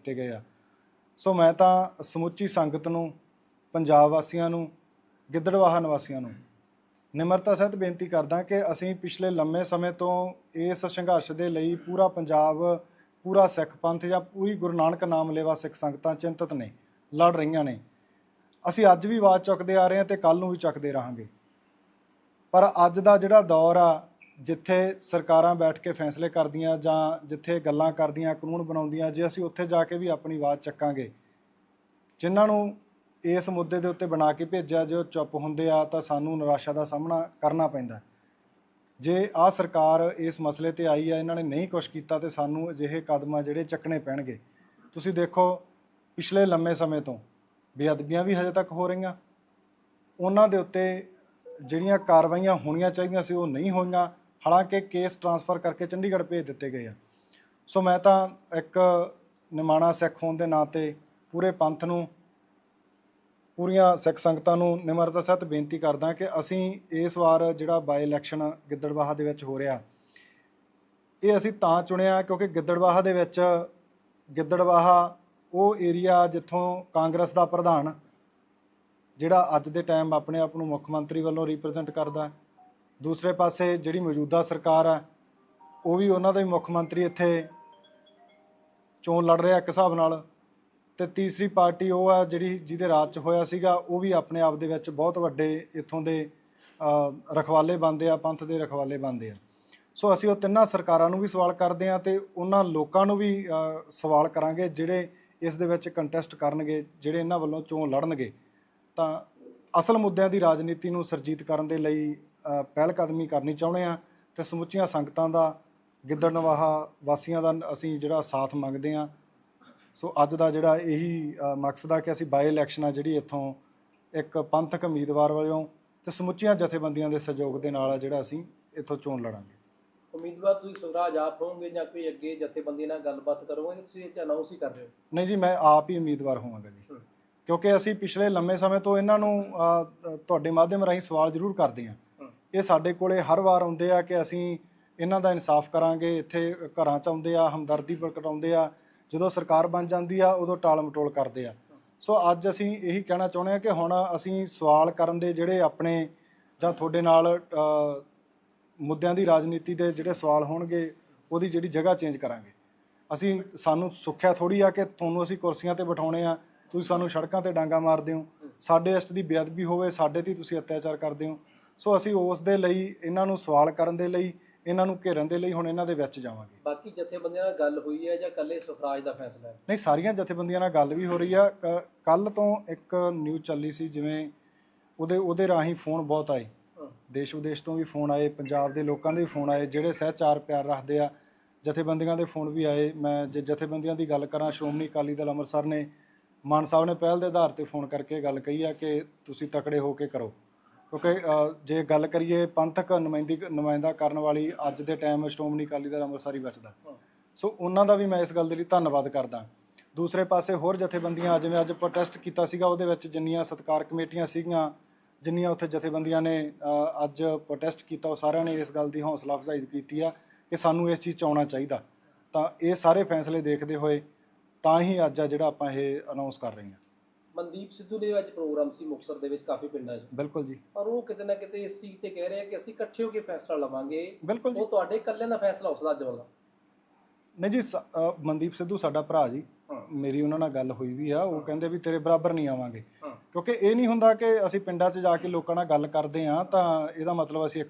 ਕੀਤੇ ਗਏ ਆ। ਸੋ ਮੈਂ ਤਾਂ ਸਮੁੱਚੀ ਸੰਗਤ ਨੂੰ, ਪੰਜਾਬ ਵਾਸੀਆਂ ਨੂੰ ਗਿੱਦੜਵਾਹਾ ਨਿਵਾਸੀਆਂ ਨੂੰ ਨਿਮਰਤਾ ਸਹਿਤ ਬੇਨਤੀ ਕਰਦਾ ਕਿ ਅਸੀਂ ਪਿਛਲੇ ਲੰਮੇ ਸਮੇਂ ਤੋਂ ਇਸ ਸੰਘਰਸ਼ ਦੇ ਲਈ ਪੂਰਾ ਪੰਜਾਬ, ਪੂਰਾ ਸਿੱਖ ਪੰਥ ਜਾਂ ਪੂਰੀ ਗੁਰੂ ਨਾਨਕ ਨਾਮ ਲੇਵਾ ਸਿੱਖ ਸੰਗਤਾਂ ਚਿੰਤਤ ਨੇ, ਲੜ ਰਹੀਆਂ ਨੇ। ਅਸੀਂ ਅੱਜ ਵੀ ਆਵਾਜ਼ ਚੁੱਕਦੇ ਆ ਰਹੇ ਹਾਂ ਤੇ ਕੱਲ ਨੂੰ ਵੀ ਚੱਕਦੇ ਰਹਾਂਗੇ। ਪਰ ਅੱਜ ਦਾ ਜਿਹੜਾ ਦੌਰ ਆ ਜਿੱਥੇ ਸਰਕਾਰਾਂ ਬੈਠ ਕੇ ਫੈਸਲੇ ਕਰਦੀਆਂ ਜਾਂ ਜਿੱਥੇ ਗੱਲਾਂ ਕਰਦੀਆਂ, ਕਾਨੂੰਨ ਬਣਾਉਂਦੀਆਂ, ਜੇ ਅਸੀਂ ਉੱਥੇ ਜਾ ਕੇ ਵੀ ਆਪਣੀ ਆਵਾਜ਼ ਚੱਕਾਂਗੇ। ਜਿਨ੍ਹਾਂ ਨੂੰ ਇਸ ਮੁੱਦੇ ਦੇ ਉੱਤੇ ਬਣਾ ਕੇ ਭੇਜਿਆ, ਜੇ ਉਹ ਚੁੱਪ ਹੁੰਦੇ ਆ, ਤਾਂ ਸਾਨੂੰ ਨਿਰਾਸ਼ਾ ਦਾ ਸਾਹਮਣਾ ਕਰਨਾ ਪੈਂਦਾ। ਜੇ ਆ ਸਰਕਾਰ ਇਸ ਮਸਲੇ ਤੇ ਆਈ ਆ, ਇਹਨਾਂ ਨੇ ਨਹੀਂ ਕੁਝ ਕੀਤਾ, ਤੇ ਸਾਨੂੰ ਅਜਿਹੇ ਕਦਮ ਆ ਜਿਹੜੇ ਚੱਕਣੇ ਪੈਣਗੇ। ਤੁਸੀਂ ਦੇਖੋ, ਪਿਛਲੇ ਲੰਮੇ ਸਮੇਂ ਤੋਂ ਬੇਅਦਬੀਆਂ ਵੀ ਹਜੇ ਤੱਕ ਹੋ ਰਹੀਆਂ। ਉਹਨਾਂ ਦੇ ਉੱਤੇ ਜਿਹੜੀਆਂ ਕਾਰਵਾਈਆਂ ਹੋਣੀਆਂ ਚਾਹੀਦੀਆਂ ਸੀ, ਉਹ ਨਹੀਂ ਹੋਈਆਂ। ਹਾਲਾਂਕਿ ਕੇਸ ਟਰਾਂਸਫਰ ਕਰਕੇ ਚੰਡੀਗੜ੍ਹ ਭੇਜ ਦਿੱਤੇ ਗਏ ਆ। ਸੋ ਮੈਂ ਤਾਂ ਇੱਕ ਨਿਮਾਣਾ ਸਿੱਖ ਹੋਣ ਦੇ ਨਾਤੇ ਪੂਰੇ ਪੰਥ ਨੂੰ, ਪੂਰੀਆਂ ਸਿੱਖ ਸੰਗਤਾਂ ਨੂੰ ਨਿਮਰਤਾ ਸਹਿਤ ਬੇਨਤੀ ਕਰਦਾ ਕਿ ਅਸੀਂ ਇਸ ਵਾਰ ਜਿਹੜਾ ਬਾਈ ਇਲੈਕਸ਼ਨ ਗਿੱਦੜਬਾਹਾ ਦੇ ਵਿੱਚ ਹੋ ਰਿਹਾ, ਇਹ ਅਸੀਂ ਤਾਂ ਚੁਣਿਆ ਕਿਉਂਕਿ ਗਿੱਦੜਬਾਹਾ ਦੇ ਵਿੱਚ, ਗਿੱਦੜਬਾਹਾ ਉਹ ਏਰੀਆ ਜਿੱਥੋਂ ਕਾਂਗਰਸ ਦਾ ਪ੍ਰਧਾਨ, ਜਿਹੜਾ ਅੱਜ ਦੇ ਟਾਈਮ ਆਪਣੇ ਆਪ ਨੂੰ ਮੁੱਖ ਮੰਤਰੀ ਵੱਲੋਂ ਰਿਪਰੈਜ਼ੈਂਟ ਕਰਦਾ ਦੂਸਰੇ ਪਾਸੇ ਜਿਹੜੀ ਮੌਜੂਦਾ ਸਰਕਾਰ ਹੈ ਉਹ ਵੀ ਉਹਨਾਂ ਦਾ ਹੀ ਮੁੱਖ ਮੰਤਰੀ ਇੱਥੇ ਚੋਣ ਲੜ ਰਿਹਾ ਇੱਕ ਹਿਸਾਬ ਨਾਲ। ਤੇ ਤੀਸਰੀ ਪਾਰਟੀ ਉਹ ਆ ਜਿਹੜੀ ਜਿਹਦੇ ਰਾਜ ਚ ਹੋਇਆ ਸੀਗਾ, ਉਹ ਵੀ ਆਪਣੇ ਆਪ ਦੇ ਵਿੱਚ ਬਹੁਤ ਵੱਡੇ ਇੱਥੋਂ ਦੇ ਰਖਵਾਲੇ ਬੰਦੇ ਆ, ਪੰਥ ਦੇ ਰਖਵਾਲੇ ਬੰਦੇ ਆ। ਸੋ ਅਸੀਂ ਉਹ ਤਿੰਨਾਂ ਸਰਕਾਰਾਂ ਨੂੰ ਵੀ ਸਵਾਲ ਕਰਦੇ ਆ ਤੇ ਉਹਨਾਂ ਲੋਕਾਂ ਨੂੰ ਵੀ ਸਵਾਲ ਕਰਾਂਗੇ ਜਿਹੜੇ ਇਸ ਦੇ ਵਿੱਚ ਕੰਟੈਸਟ ਕਰਨਗੇ, ਜਿਹੜੇ ਇਹਨਾਂ ਵੱਲੋਂ ਚੋਣ ਲੜਨਗੇ। ਤਾਂ ਅਸਲ ਮੁੱਦਿਆਂ ਦੀ ਰਾਜਨੀਤੀ ਨੂੰ ਸਰਜੀਤ ਕਰਨ ਦੇ ਲਈ ਪਹਿਲ ਕਦਮੀ ਕਰਨੀ ਚਾਹੁੰਦੇ ਆ ਤੇ ਸਮੁੱਚੀਆਂ ਸੰਗਤਾਂ ਦਾ ਗਿੱਦੜ ਨਵਾਹਾ ਵਾਸੀਆਂ ਦਾ ਅਸੀਂ ਜਿਹੜਾ ਸਾਥ ਮੰਗਦੇ ਆ ਸੋ ਅੱਜ ਦਾ ਜਿਹੜਾ ਇਹੀ ਮਕਸਦ ਆ ਕਿ ਅਸੀਂ ਬਾਈ ਇਲੈਕਸ਼ਨ ਆ ਜਿਹੜੀ ਇੱਥੋਂ ਇੱਕ ਪੰਥਕ ਉਮੀਦਵਾਰ ਵਜੋਂ ਤੇ ਸਮੁੱਚੀਆਂ ਜਥੇਬੰਦੀਆਂ ਦੇ ਸਹਿਯੋਗ ਦੇ ਨਾਲ ਆ ਜਿਹੜਾ ਅਸੀਂ ਇੱਥੋਂ ਚੋਣ ਲੜਾਂਗੇ। ਉਮੀਦਵਾਰ ਤੁਸੀਂ ਸਵਰਾਜ ਆਪ ਹੋਵੋਗੇ ਜਾਂ ਕੋਈ ਅੱਗੇ ਜਥੇਬੰਦੀ ਨਾਲ ਗੱਲਬਾਤ ਕਰੋਗੇ? ਤੁਸੀਂ ਇਹ ਅਨਾਉਂਸ ਹੀ ਕਰ ਰਹੇ ਹੋ। ਨਹੀਂ ਜੀ ਮੈਂ ਆਪ ਹੀ ਉਮੀਦਵਾਰ ਹੋਵਾਂਗਾ ਜੀ। ਕਿਉਂਕਿ ਅਸੀਂ ਪਿਛਲੇ ਲੰਮੇ ਸਮੇਂ ਤੋਂ ਇਹਨਾਂ ਨੂੰ ਤੁਹਾਡੇ ਮਾਧਿਅਮ ਰਾਹੀਂ ਸਵਾਲ ਜ਼ਰੂਰ ਕਰਦੇ ਹਾਂ। ਇਹ ਸਾਡੇ ਕੋਲੇ ਹਰ ਵਾਰ ਆਉਂਦੇ ਆ ਕਿ ਅਸੀਂ ਇਹਨਾਂ ਦਾ ਇਨਸਾਫ ਕਰਾਂਗੇ, ਇੱਥੇ ਘਰਾਂ ਚ ਆਉਂਦੇ ਆ, ਹਮਦਰਦੀ ਪ੍ਰਗਟਾਉਂਦੇ ਆ, ਜਦੋਂ ਸਰਕਾਰ ਬਣ ਜਾਂਦੀ ਆ, ਉਦੋਂ ਟਾਲ ਮਟੋਲ ਕਰਦੇ ਆ। ਸੋ ਅੱਜ ਅਸੀਂ ਇਹੀ ਕਹਿਣਾ ਚਾਹੁੰਦੇ ਆ ਕਿ ਹੁਣ ਅਸੀਂ ਸਵਾਲ ਕਰਨ ਦੇ ਜਿਹੜੇ ਆਪਣੇ ਜਾਂ ਤੁਹਾਡੇ ਨਾਲ ਮੁੱਦਿਆਂ ਦੀ ਰਾਜਨੀਤੀ ਦੇ ਜਿਹੜੇ ਸਵਾਲ ਹੋਣਗੇ, ਉਹਦੀ ਜਿਹੜੀ ਜਗ੍ਹਾ ਚੇਂਜ ਕਰਾਂਗੇ। ਅਸੀਂ, ਸਾਨੂੰ ਸੁੱਖਿਆ ਥੋੜੀ ਆ ਕਿ ਤੁਹਾਨੂੰ ਅਸੀਂ ਕੁਰਸੀਆਂ ਤੇ ਬਿਠਾਉਣੇ ਆ, ਤੁਸੀਂ ਸਾਨੂੰ ਸੜਕਾਂ ਤੇ ਡਾਂਗਾ ਮਾਰਦੇ ਹੋ। ਸਾਡੇ ਇਸ਼ਟ ਦੀ ਬੇਅਦਬੀ ਹੋਵੇ, ਸਾਡੇ ਤੇ ਹੀ ਤੁਸੀਂ ਅਤਿਆਚਾਰ ਕਰਦੇ ਹੋ। ਸੋ ਅਸੀਂ ਉਸ ਦੇ ਲਈ ਇਹਨਾਂ ਨੂੰ ਸਵਾਲ ਕਰਨ ਦੇ ਲਈ ਇਹਨਾਂ ਨੂੰ ਘੇਰਨ ਦੇ ਲਈ ਹੁਣ ਇਹਨਾਂ ਦੇ ਵਿੱਚ ਜਾਵਾਂਗੇ। ਬਾਕੀ ਜਥੇਬੰਦੀਆਂ ਨਾਲ ਗੱਲ ਹੋਈ ਹੈ ਜਾਂ ਇਕੱਲੇ ਸਵਰਾਜ ਦਾ ਫੈਸਲਾ ਹੈ? ਨਹੀਂ ਸਾਰੀਆਂ ਜਥੇਬੰਦੀਆਂ ਨਾਲ ਗੱਲ ਵੀ ਹੋ ਰਹੀ ਆ। ਕੱਲ ਤੋਂ ਇੱਕ ਨਿਊਜ਼ ਚੱਲੀ ਸੀ ਜਿਵੇਂ ਉਹਦੇ ਉਹਦੇ ਰਾਹੀਂ ਫੋਨ ਬਹੁਤ ਆਏ। ਦੇਸ਼ ਵਿਦੇਸ਼ ਤੋਂ ਵੀ ਫੋਨ ਆਏ ਪੰਜਾਬ ਦੇ ਲੋਕਾਂ ਦੇ ਵੀ ਫੋਨ ਆਏ ਜਿਹੜੇ ਸਹਿਚਾਰ ਪਿਆਰ ਰੱਖਦੇ ਆ। ਜਥੇਬੰਦੀਆਂ ਦੇ ਫੋਨ ਵੀ ਆਏ। ਮੈਂ ਜੇ ਜਥੇਬੰਦੀਆਂ ਦੀ ਗੱਲ ਕਰਾਂ ਸ਼੍ਰੋਮਣੀ ਅਕਾਲੀ ਦਲ ਅੰਮ੍ਰਿਤਸਰ ਨੇ ਮਾਨ ਸਾਹਿਬ ਨੇ ਪਹਿਲ ਦੇ ਆਧਾਰ ਤੇ ਫੋਨ ਕਰਕੇ ਗੱਲ ਕਹੀ ਆ ਕਿ ਤੁਸੀਂ ਤਕੜੇ ਹੋ ਕੇ ਕਰੋ। ਕਿਉਂਕਿ ਜੇ ਗੱਲ ਕਰੀਏ ਪੰਥਕ ਨੁਮਾਇੰਦੀ ਨੁਮਾਇੰਦਾ ਕਰਨ ਵਾਲੀ ਅੱਜ ਦੇ ਟਾਈਮ ਸ਼੍ਰੋਮਣੀ ਅਕਾਲੀ ਦਲ ਅੰਮ੍ਰਿਤਸਰ ਹੀ ਬਚਦਾ। ਸੋ ਉਹਨਾਂ ਦਾ ਵੀ ਮੈਂ ਇਸ ਗੱਲ ਦੇ ਲਈ ਧੰਨਵਾਦ ਕਰਦਾ। ਦੂਸਰੇ ਪਾਸੇ ਹੋਰ ਜਥੇਬੰਦੀਆਂ ਜਿਵੇਂ ਅੱਜ ਪ੍ਰੋਟੈਸਟ ਕੀਤਾ ਸੀਗਾ ਉਹਦੇ ਵਿੱਚ ਜਿੰਨੀਆਂ ਸਤਕਾਰ ਕਮੇਟੀਆਂ ਸੀਗੀਆਂ ਜਿੰਨੀਆਂ ਉੱਥੇ ਜਥੇਬੰਦੀਆਂ ਨੇ ਅੱਜ ਪ੍ਰੋਟੈਸਟ ਕੀਤਾ ਉਹ ਸਾਰਿਆਂ ਨੇ ਇਸ ਗੱਲ ਦੀ ਹੌਸਲਾ ਅਫਜ਼ਾਈ ਕੀਤੀ ਆ ਕਿ ਸਾਨੂੰ ਇਸ ਚੀਜ਼ 'ਚ ਆਉਣਾ ਚਾਹੀਦਾ। ਤਾਂ ਇਹ ਸਾਰੇ ਫੈਸਲੇ ਦੇਖਦੇ ਹੋਏ ਤਾਂ ਹੀ ਅੱਜ ਆ ਜਿਹੜਾ ਆਪਾਂ ਇਹ ਅਨਾਉਂਸ ਕਰ ਰਹੇ ਹਾਂ। ਮਨਦੀਪ ਸਿੱਧੂ ਦੇ ਵਿੱਚ ਪ੍ਰੋਗਰਾਮ ਸੀ ਮੁਕਤਸਰ ਦੇ ਵਿੱਚ ਕਾਫੀ ਪਿੰਡਾਂ 'ਚ। ਬਿਲਕੁਲ ਜੀ। ਪਰ ਉਹ ਕਿਤੇ ਨਾ ਕਿਤੇ ਇਸ ਚੀਜ਼ ਤੇ ਕਹਿ ਰਹੇ ਆ ਕਿ ਅਸੀਂ ਇਕੱਠੇ ਹੋ ਕੇ ਫੈਸਲਾ ਲਵਾਂਗੇ। ਬਿਲਕੁਲ ਜੀ। ਉਹ ਤੁਹਾਡੇ ਇਕੱਲੇ ਦਾ ਫੈਸਲਾ ਹੋ ਸਕਦਾ ਅੱਜ ਵਾਲਾ। ਨਹੀਂ ਜੀ ਮਨਦੀਪ ਸਿੱਧੂ ਸਾਡਾ ਭਰਾ ਜੀ। ਮੇਰੀ ਉਹਨਾਂ ਨਾਲ ਗੱਲ ਹੋਈ ਵੀ ਆ ਉਹ ਕਹਿੰਦੇ ਵੀ ਤੇਰੇ ਬਰਾਬਰ ਨਹੀਂ ਆਵਾਂਗੇ। ਕਿਉਂਕਿ ਇਹ ਨਹੀਂ ਹੁੰਦਾ ਕਿ ਅਸੀਂ ਪਿੰਡਾਂ 'ਚ ਜਾ ਕੇ ਲੋਕਾਂ ਨਾਲ ਗੱਲ ਕਰਦੇ ਆ ਤਾਂ ਇਹਦਾ ਮਤਲਬ ਅਸੀਂ